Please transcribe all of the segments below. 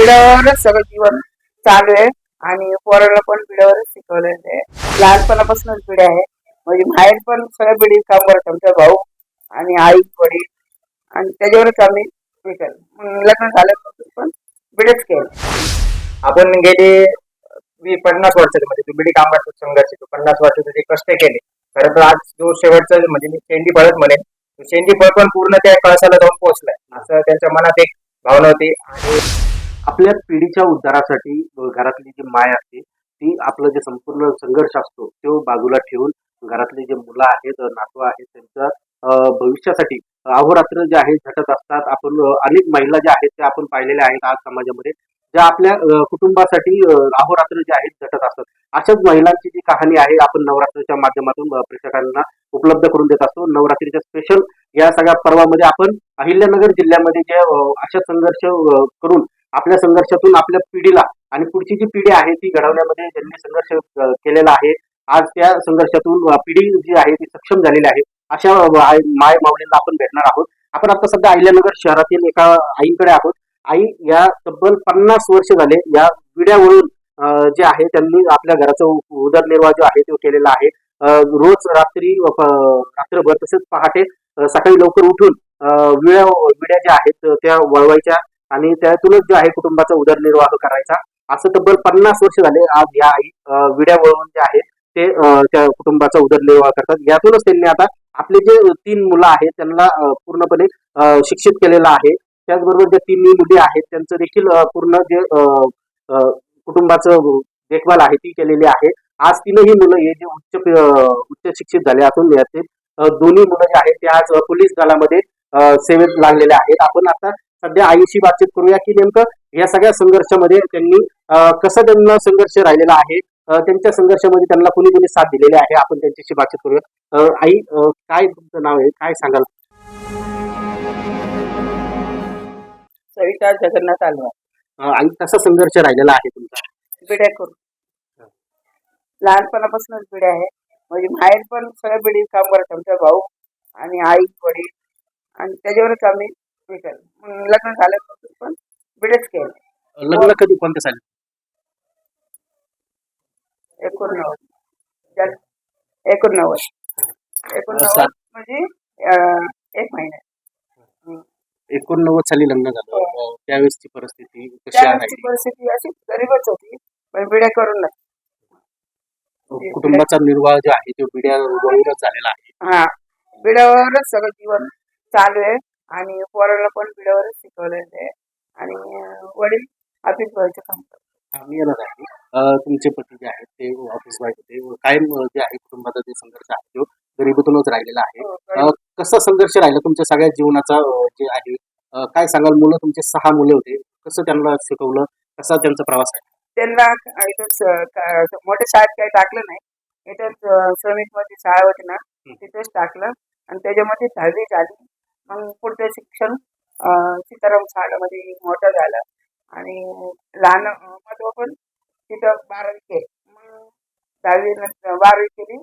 बिडावरच सगळं जीवन चालू आहे. आणि पोराला पण बिडावरच शिकवलेलं आहे लहानपणापासूनच बिड आहे. म्हणजे बाहेर पण सगळं बिडी काम करत आमचा भाऊ आणि आई वडील. आणि त्याच्यावरच आम्ही हे केलं. लग्न झाल्यापासून पण बिडच केलं. आपण गेले मी पन्नास वर्षाचे म्हणजे तू बिडी काम करतो संघर्ष तू पन्नास वर्षाचे जे कष्ट केले खरं तर आज जो शेवटचा म्हणजे मी शेंडी पळत म्हणेन शेंडी पळ पण पूर्ण त्या कळसाला जाऊन पोहोचलाय. असं त्यांच्या मनात एक भावना होती. आणि आपल्या पिढीच्या उद्धारासाठी घरातली जी माय असते ती आपलं जे संपूर्ण संघर्ष असतो तो बाजूला ठेवून घरातले जे मुलं आहेत नातू आहेत त्यांच्या भविष्यासाठी अहोरात्र जे आहे झटत असतात. आपण अनेक महिला ज्या आहेत त्या आपण पाहिलेल्या आहेत आज समाजामध्ये ज्या आपल्या कुटुंबासाठी अहोरात्र जे आहेत झटत असतात. अशाच महिलांची जी कहाणी आहे आपण नवरात्रीच्या माध्यमातून प्रेक्षकांना उपलब्ध करून देत असतो. नवरात्रीच्या स्पेशल या सगळ्या पर्वामध्ये आपण अहिल्यानगर जिल्ह्यामध्ये जे अशा संघर्ष करून आपल्या संघर्षातून आपल्या पिढीला आणि पुढची जी पिढी आहे ती घडवण्यामध्ये ज्यांनी संघर्ष केलेला आहे आज त्या संघर्षातून पिढी जी आहे ती सक्षम झालेली आहे अशा माय माऊलींना आपण भेटणार आहोत. आपण आता सध्या अहिल्यानगर शहरातील एका आईकडे आहोत. आई या तब्बल पन्नास वर्ष झाले या विड्यावरून जे आहे त्यांनी आपल्या घराचा उ- उदरनिर्वाह जो आहे तो केलेला आहे. रोज रात्री रात्रभर तसेच पहाटे सकाळी लवकर उठून विड्या विड्या ज्या आहेत त्या वळवायच्या. आणि त्यातूनच जो आहे कुटुंबाचा उदरनिर्वाह करायचा. असं तब्बल पन्नास वर्ष झाले आज या आई विड्या वळवून जे आहे ते त्या कुटुंबाचा उदरनिर्वाह करतात. यातूनच त्यांनी आता आपले जे तीन मुलं आहेत त्यांना पूर्णपणे शिक्षित केलेलं आहे. त्याचबरोबर ज्या तिन्ही मुली आहेत त्यांचं देखील पूर्ण जे कुटुंबाचं देखभाल आहे ती केलेली आहे. आज तीनही मुलं हे जे उच्च उच्च शिक्षित झाले असून यातील दोन्ही मुलं जे आहेत ते आज पोलीस दलामध्ये सेवेत लागलेले आहेत. आपण आता सध्या आईशी बातचीत करूया की नेमकं या सगळ्या संघर्षामध्ये त्यांनी कसं त्यांना संघर्ष राहिलेला आहे? त्यांच्या संघर्षामध्ये त्यांना कुणी कुणी साथ दिलेली आहे? आपण त्यांच्याशी बातचीत करूया. आई काय तुमचं नाव आहे? काय सांगाल? सविता जगन्नाथ आलवा अ, आई कसा संघर्ष राहिलेला आहे तुमचा? बिड्या करून. लहानपणापासूनच बिड्या आहे. म्हणजे बाहेर पण सगळं बिडी काम करत आमचा भाऊ आणि आई वडील. आणि त्याच्यावरच आम्ही हे केलं मग लग्न झाल्यानंतर पण बिडेच केलं लग्न कधी कोणत्या साली? एकोणनव्वद. एकोणनव्वद. एकोणनव्वद म्हणजे अं, एक महिन्यात एकोणनव्वद साली लग्न झालं. हो. अ, त्यावेळेसची परिस्थिती कशी आहे? परिस्थिती अशी गरीबच होती पण बिड्या करून नाही. कुटुंबाचा निर्वाह जो आहे तो पिढ्या झालेला आहे. हा. बिड्यावरच सगळं जीवन चालू आहे. आणि पोराला पण बिड्यावरच शिकवलेलं आहे आणि वडील ऑफिस व्हायचं काम करतात. मी येणार आहे. तुमचे पती जे आहेत ते ऑफिस होते कायम जे आहे कुटुंबाचा जे संघर्ष आहे तो गरिबीतूनच राहिलेला आहे. हो, कसा संघर्ष राहिला तुमच्या सगळ्या जीवनाचा जे आहे? काय सांगाल? मुलं तुमचे सहा मुले होते. कसं त्यांना शिकवलं? कसा त्यांचा प्रवास आहे? त्यांना मोठ्या शाळेत काही टाकलं नाही. इथं श्रमिकमध्ये शाळा होती ना तिथेच टाकलं. आणि त्याच्यामध्ये दहावी झाली. मग पुढचं शिक्षण सीताराम शाळेमध्ये मोठं झालं. आणि लहान अं, पण तिथं बारावी केली. मग दहावी नंतर बारावी केली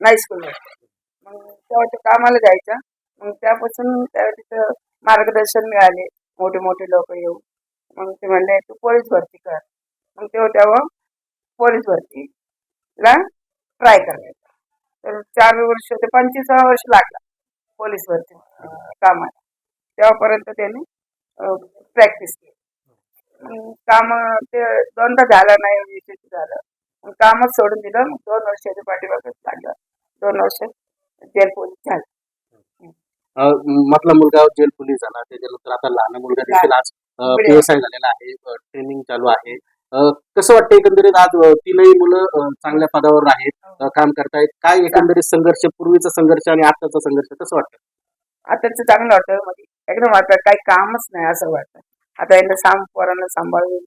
नाही स्कूल मग तेव्हा ते कामाला जायचं. मग त्यापासून त्या तिथं मार्गदर्शन मिळाले. मोठे मोठे लोक येऊन. मग ते म्हणले तू पोलीस भरती कर. मग तेव्हा तेव्हा पोलीस भरतीला ट्राय करायचं. तर चार वर्ष ते पंचवीस वर्ष लागला. पोलीस भरती अं, कामाला तेव्हापर्यंत त्याने प्रॅक्टिस केली. काम ते दोनदा झालं नाही यशस्वी झालं. कामच सोडून दिलं मग दोन वर्षाच्या पाठीमागच लागलं. दोन वर्ष जेल पोलीस झालं. मधला मुलगा जेल पोलीस झाला त्याच्यानंतर आता लहान मुलगा देखील आज. व्यवसाय झालेला आहे ट्रेनिंग चालू आहे. कसं वाटतं एकंदरीत आज तीनही मुलं चांगल्या पदावर आहेत काम करतायत? काय एकंदरीत संघर्ष पूर्वीचा संघर्ष आणि आताचा संघर्ष कसं वाटतं आताच चांगलं वाटतं म्हणजे एकदम वाटतं काही कामच नाही असं वाटतं आता यांना सांग पोरांना सांभाळून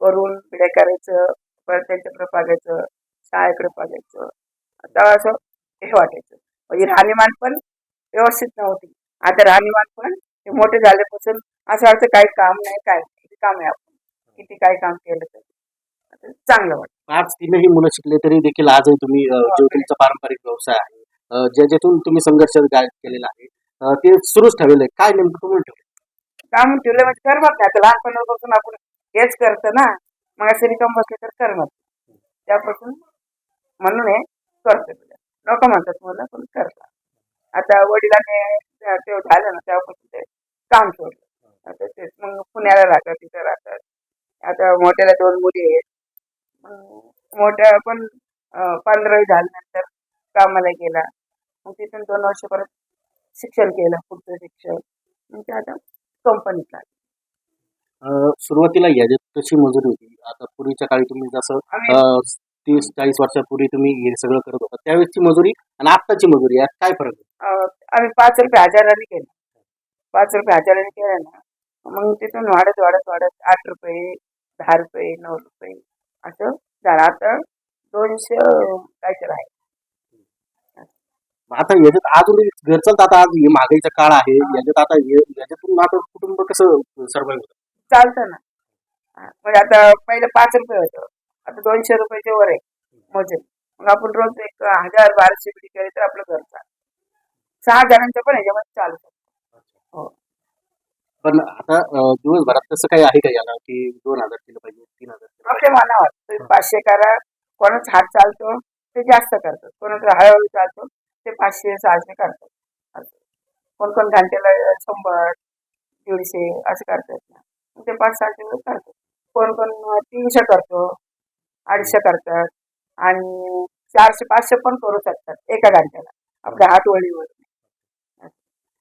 करून पिढ्या करायचं परत त्यांच्याकडे पागायचं शाळेकडे पागायचं आता असं हे वाटायचं. म्हणजे राहणीमान पण व्यवस्थित नव्हती. आता राहणीमान पण हे मोठे झाल्यापासून असं वाटतं काही काम नाही काय काम आहे किती काय काम केलं तर. चांगलं वाटतं. आज तीनही मुलं शिकले तरी देखील आजही तुम्ही अ, जो तुमचा पारंपरिक व्यवसाय आहे. अ, ज्याच्यातून तुम्ही संघर्ष केलेला आहे अ, ते सुरूच ठेवलेलं आहे. काय नेमकं तुम्ही ठेवलं? काम ठेवलं म्हणजे करमत नाही आता लहानपणापासून आपण हेच करतो ना. मग असं रिकाम बसले तर करमत नाही. त्यापासून म्हणून हे करतो नको म्हणतात मला पण करता आता वडिलांनी ते झालं ना तेव्हापासून ते काम सोडलं. आता ते मग पुण्याला राहतात तिथं राहतात. आता मोठ्याला दोन मुली आहेत. मोठ्या पण पंधरावी झाल्यानंतर कामाला गेला. मग तिथून दोन वर्ष परत शिक्षण केलं पुढचं शिक्षण. ते आता कंपनीत लागले सुरुवातीला याच्यात कशी मजुरी होती आता पूर्वीच्या काळी तुम्ही जसं तीस चाळीस वर्षापूर्वी तुम्ही हे सगळं करत होता त्यावेळेसची मजुरी आणि आत्ताची मजुरी यात काय फरक आम्ही पाच रुपये हजाराने केलं. पाच रुपये हजाराने केलं ना मग तिथून वाढत वाढत वाढत आठ रुपये दहा रुपये नऊ रुपये असं झालं आता दोनशे काहीतरी आहे. आता याच्यात अजून घर चालतं आता आज हे महागाईचा काळ आहे. याच्यात आता हे- याच्यातून आता कुटुंब कसं सर्वाइव्ह होतं? चालतं ना. हा, म्हणजे आता पहिलं पाच रुपये होतं. आता दोनशे रुपयाच्या वर आहे मोजे. मग आपण रोज एक हजार बाराशे बिडी केली तर आपलं घर चालतं. सहा जणांचं पण ह्याच्यामध्ये चालू शकतं हो. पण आता दिवसभरात तसं काही आहे का याला की दोन हजार केलं पाहिजे तीन हजार केलं आपल्या मनावर तुम्ही पाचशे करा कोणाचा हात चालतो ते जास्त करतात. कोणाचा हळूहळू चालतो ते पाचशे सहाशे करतात. असं. कोण कोण घंटेला शंभर दीडशे असं करतात. ना मग ते पाच सहाशे रुपये करतात. कोण कोण तीनशे करतो अडीचशे करतात आणि चारशे पाचशे पण करू शकतात एका घंट्याला. आपल्या हात वळीवर.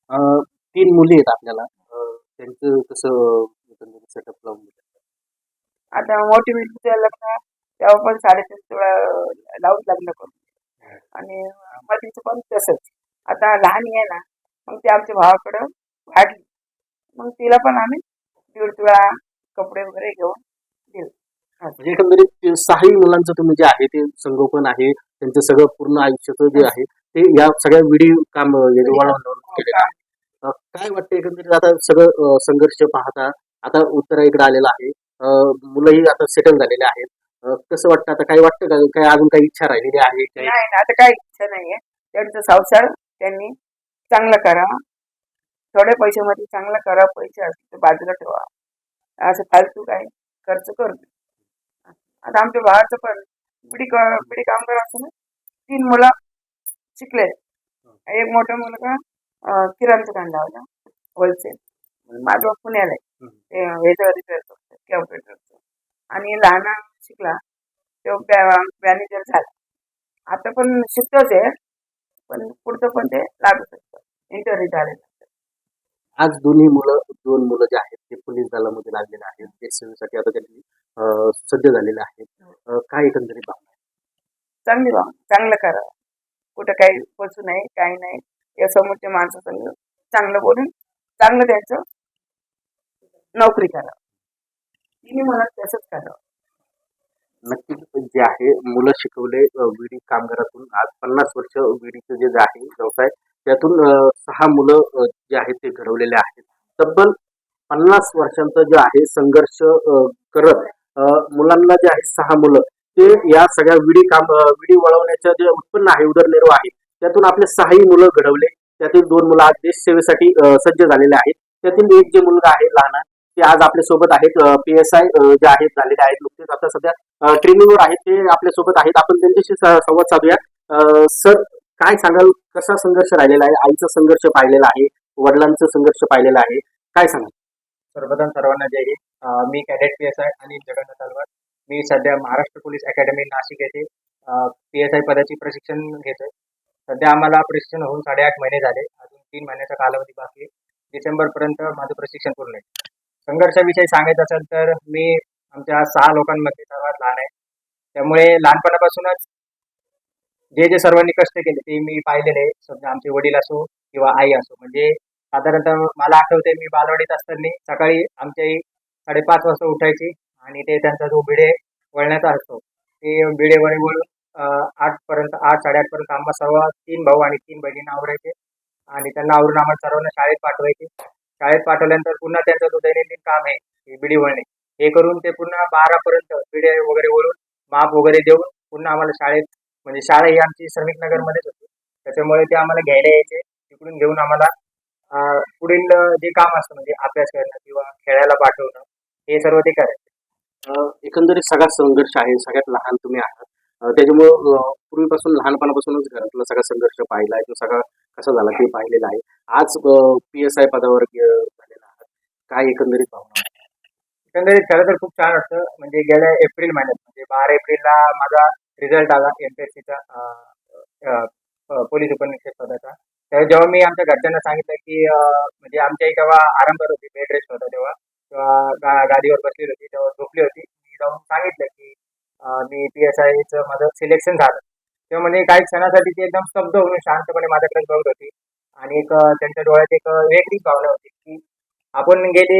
अं, तीन मुली आहेत आपल्याला. त्यांचं कसं सेटअप लावून आता मोठी मुलीचं लग्न तेव्हा पण साडेतीन तोळा लावून लग्न करून. आणि मधीचं पण तसंच. आता लहान आहे ना मग ते आमच्या भावाकडं वाढली. मग तिला पण आम्ही दीड तुळा कपडे वगैरे घेऊन दिले. म्हणजे एकंदरीत सहाही मुलांचं तुम्ही जे आहे ते संगोपन आहे त्यांचं सगळं पूर्ण आयुष्याचं जे आहे ते या सगळ्या विडी काम अं, काय वाटतं एकंदरीत? आता सगळं संघर्ष पाहता आता उत्तराईकडे आलेला आहे. मुलंही आता सेटल झालेले आहेत. कसं वाटतं? आता काही वाटतं? का काय अजून काही इच्छा राहिलेली आहे? काही नाही ना आता काही इच्छा नाहीये. त्यांचं संसार त्यांनी चांगला करा. थोड्या पैशामध्ये चांगला करा पैसे असतील तर बाजूला ठेवा. असं फालतू काय खर्च करू. आता आमच्या भावाचं पण बिडी बिडी कामगार असं ना तीन मुलं शिकले एक मोठा मुलगा अं, किराणचं कांदा होता होलसेल माझं पुण्याला आहे. ते ह्याचं रिपेअर करतो कॅम्प्युटरचं आणि लहान शिकला. तो मॅनेजर झाला. आता पण शिकतोच आहे पण पुढचं पण ते लागू शकतं. इंटरव्ह्यू झालेलं आज दोन्ही मुलं दोन मुलं जे आहेत ते पोलीस दलामध्ये लागलेले आहेत. देश सेवेसाठी आता त्यांनी सज्ज झालेले आहेत. काय एकंदरीत भावना? चांगली भावना चांगलं करावं. कुठं काही बसू नये काही नाही. या समोरच्या माणसासंग चांगलं बोलून चांगलं त्यांचं नोकरी करावं. तिने मला तसंच करावं. नक्कीच जे आहे मुलं शिकवले विडी कामगारातून आज पन्नास वर्ष विडीचं जे आहे व्यवसाय त्यातून सहा मुलं जे आहेत ते घडवलेले आहेत. तब्बल पन्नास वर्षांचा जे आहे संघर्ष करत मुलांना जे आहे सहा मुलं ते या सगळ्या विडी काम विडी वळवण्याचं जे उत्पन्न आहे उदरनिर्वाह आहे त्यातून आपले सहाही मुलं घडवले. त्यातील दोन मुलं आज देश सेवेसाठी सज्ज झालेले आहेत. त्यातील एक जे मुलगा आहे लहान ते आज आपल्यासोबत आहेत पी एस आय जे आहेत झालेले आहेत नुकतेच. आता सध्या ट्रेनिंगवर आहेत. ते आपल्यासोबत आहेत. आपण त्यांच्याशी संवाद साधूया. सर काय सांगाल? कसा संघर्ष राहिलेला आहे? आईचा संघर्ष पाहिलेला आहे. वडिलांचा संघर्ष पाहिलेला आहे. काय सांगाल? सर्वप्रथम सर्वांना जय हिंद. मी कॅडेट पी एस आय आणि जगन्नाथ अलवार मी सध्या महाराष्ट्र पोलीस अकॅडमी नाशिक येथे पी एस आय पदाची प्रशिक्षण घेतोय. सध्या आम्हाला प्रशिक्षण होऊन साडेआठ महिने झाले. अजून तीन महिन्याचा कालावधी बाकी आहे. डिसेंबरपर्यंत माझं प्रशिक्षण पूर्ण आहे. संघर्षाविषयी सांगायचं असेल तर मी आमच्या सहा लोकांमध्ये सर्वात लहान आहे. त्यामुळे लहानपणापासूनच जे जे सर्वांनी कष्ट केले ते मी पाहिलेले आहे. समजा आमचे वडील असो किंवा आई असो. म्हणजे साधारणतः मला आठवते मी बालवाडीत असताना सकाळी आमच्याही आई साडेपाच वाजता उठायची आणि ते त्यांचा जो बिडे वळण्याचा असतो ते बिडे वळे वळून आठ पर्यंत आठ साडेआठपर्यंत आम्हा सर्व तीन भाऊ आणि तीन बहिणींना आवरायचे. आणि त्यांना आवरून आम्हाला सर्वांना शाळेत पाठवायचे. शाळेत पाठवल्यानंतर पुन्हा त्यांचं जो दैनंदिन काम आहे बिडी वळणे. हे करून ते पुन्हा बारा पर्यंत बिडे वगैरे वळून माप वगैरे देऊन पुन्हा आम्हाला शाळेत म्हणजे शाळा ही आमची श्रमिक नगरमध्येच होती. त्याच्यामुळे ते आम्हाला घ्यायला यायचे. तिकडून घेऊन आम्हाला पुढील जे काम असतं म्हणजे अभ्यास करणं किंवा खेळायला पाठवणं हे सर्व ते करायचे. एकंदरीत सगळा संघर्ष आहे सगळ्यात लहान तुम्ही आहात. त्याच्यामुळं पूर्वीपासून लहानपणापासूनच घरातला सगळा संघर्ष पाहिला आहे. तो सगळा कसा झाला ते पाहिलेला आहे. आज पी एस आय पदावर झालेला आहात. काय एकंदरीत भावना? एकंदरीत खरं तर खूप छान वाटतं म्हणजे गेल्या एप्रिल महिन्यात म्हणजे बारा एप्रिलला माझा रिझल्ट आला एमपीएससीचा पोलीस उपनिरीक्षक पदाचा. तर जेव्हा मी आमच्या घरच्यांना सांगितलं की म्हणजे आमच्या इथे तेव्हा आराम करत होती बेड रेस्ट होता तेव्हा तेव्हा गा- गादीवर बसली होती तेव्हा झोपली होती. मी जाऊन सांगितलं की मी पी एस आयचं माझं सिलेक्शन झालं. तेव्हा म्हणजे काही क्षणासाठी ते एकदम स्तब्ध होऊन शांतपणे माझ्याकडे बघत होती. आणि एक त्यांच्या डोळ्यात एक वेगळी वेगळीच भावना होती की आपण गेले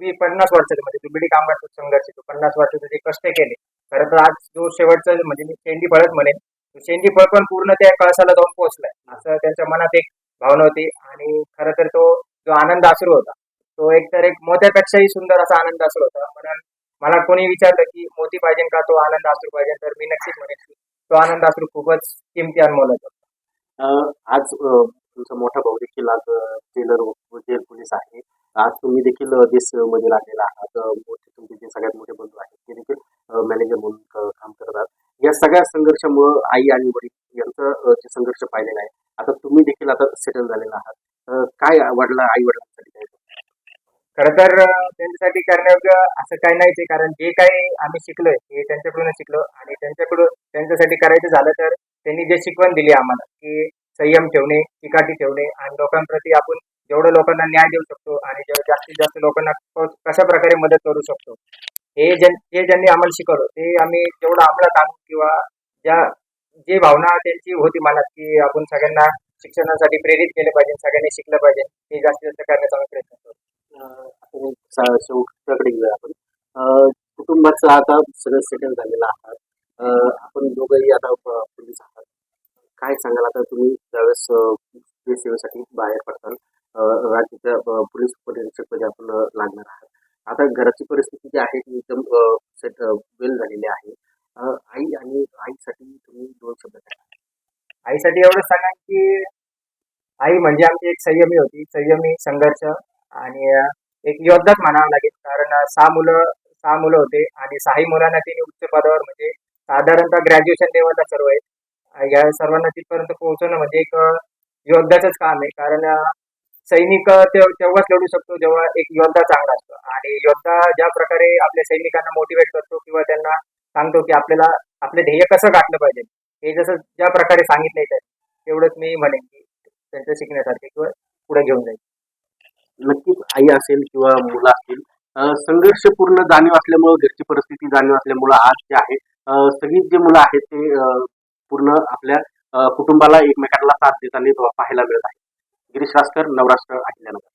मी पन्नास वर्षाचे म्हणजे दुबडी कामगार संघर्ष पन्नास वर्षाचे जे कष्ट केले. खरं तर आज जो शेवटचा म्हणजे मी शेंडी फळच म्हणेन शेंडी फळ पण पूर्ण त्या कळसाला जाऊन पोहोचलाय. असं त्यांच्या मनात एक भावना होती. आणि खरं तर तो जो आनंद अश्रू होता तो एक तर एक मोत्यापेक्षाही सुंदर असा आनंद असू होता. म्हणून मला कोणी विचारलं की मोती पाहिजे का? तो आनंद अश्रू पाहिजे. तर मी नक्कीच म्हणेन की तो आनंद अश्रू खूपच किमती अनमोलाचा आज तुमचा मोठा भाऊ देखील आज जेलर जेल पोलीस आहे. आज तुम्ही देखील देशमध्ये लागलेला आहात. मोठे तुमचे जे सगळ्यात मोठे बंधू आहेत ते देखील मॅनेजर म्हणून काम करत आहात. या सगळ्या संघर्षामुळं आई आणि वडील यांचं जे संघर्ष पाहिलेला आहे आता तुम्ही देखील आता सेटल झालेला आहात. काय वडला आई वडिलांसाठी काय खरं तर त्यांच्यासाठी करण्यायोग्य असं काही नाहीच आहे. कारण जे काही आम्ही शिकलोय हे त्यांच्याकडून शिकलो. आणि त्यांच्याकडून त्यांच्यासाठी करायचं झालं तर त्यांनी जे शिकवण दिली आम्हाला की संयम ठेवणे चिकाटी ठेवणे. आणि लोकांप्रती आपण जेवढं लोकांना न्याय देऊ शकतो आणि जेवढं जास्तीत जास्त लोकांना कशा प्रकारे मदत करू शकतो हे ज्यां हे ज्यांनी आम्हाला शिकवलं ते आम्ही जेवढं अंमलात आणू किंवा ज्या जे भावना त्यांची होती मनात की आपण सगळ्यांना शिक्षणासाठी प्रेरित केलं पाहिजे सगळ्यांनी शिकलं पाहिजे हे जास्तीत जास्त करण्याचा आम्ही प्रयत्न करतो. अं, आपण घेऊया आपण. कुटुंबाचं आता सगळं सेटल झालेलं आहात आपण दोघंही आता पोलीस आहात काय सांगाल आता तुम्ही? ज्यावेळेस सेवेसाठी बाहेर पडताल राज्याच्या पोलीस उपनिरीक्षकपदी आपण लागणार आहात. आता घराची परिस्थिती जी आहे ती एकदम सेट वेल झालेली आहे. आई आणि आईसाठी तुम्ही दोन शब्द आईसाठी एवढं सांगा की आई म्हणजे आमची एक संयमी होती. संयमी संघर्ष आणि एक योद्धाच म्हणावं लागेल. कारण सहा मुलं सहा मुलं होते आणि सहाही मुलांना तिने उच्च पदावर म्हणजे साधारणतः ग्रॅज्युएशन लेवलला सर्व आहेत या सर्वांना तिथपर्यंत पोहोचवणं म्हणजे एक योद्धाचंच काम आहे. कारण सैनिक तेव्हाच लढू शकतो जेव्हा एक योद्धा चांगला असतो. आणि योद्धा ज्या प्रकारे आपल्या सैनिकांना मोटिवेट करतो किंवा त्यांना सांगतो की आपल्याला आपलं ध्येय कसं गाठलं पाहिजे हे जसं ज्या प्रकारे सांगितलंय तेवढंच मी म्हणेन की त्यांचं शिकण्यासारखे किंवा पुढे घेऊन जाईल. नक्कीच आई असेल किंवा मुलं असतील संघर्षपूर्ण जाणीव असल्यामुळं घरची परिस्थिती जाणीव असल्यामुळं आज जे आहे सगळीच जे मुलं आहेत ते पूर्ण आपल्या कुटुंबाला एकमेकांना साथ देताना पाहायला मिळत आहे. गिरीश रासकर नवराष्ट्र अहिल्यानगर.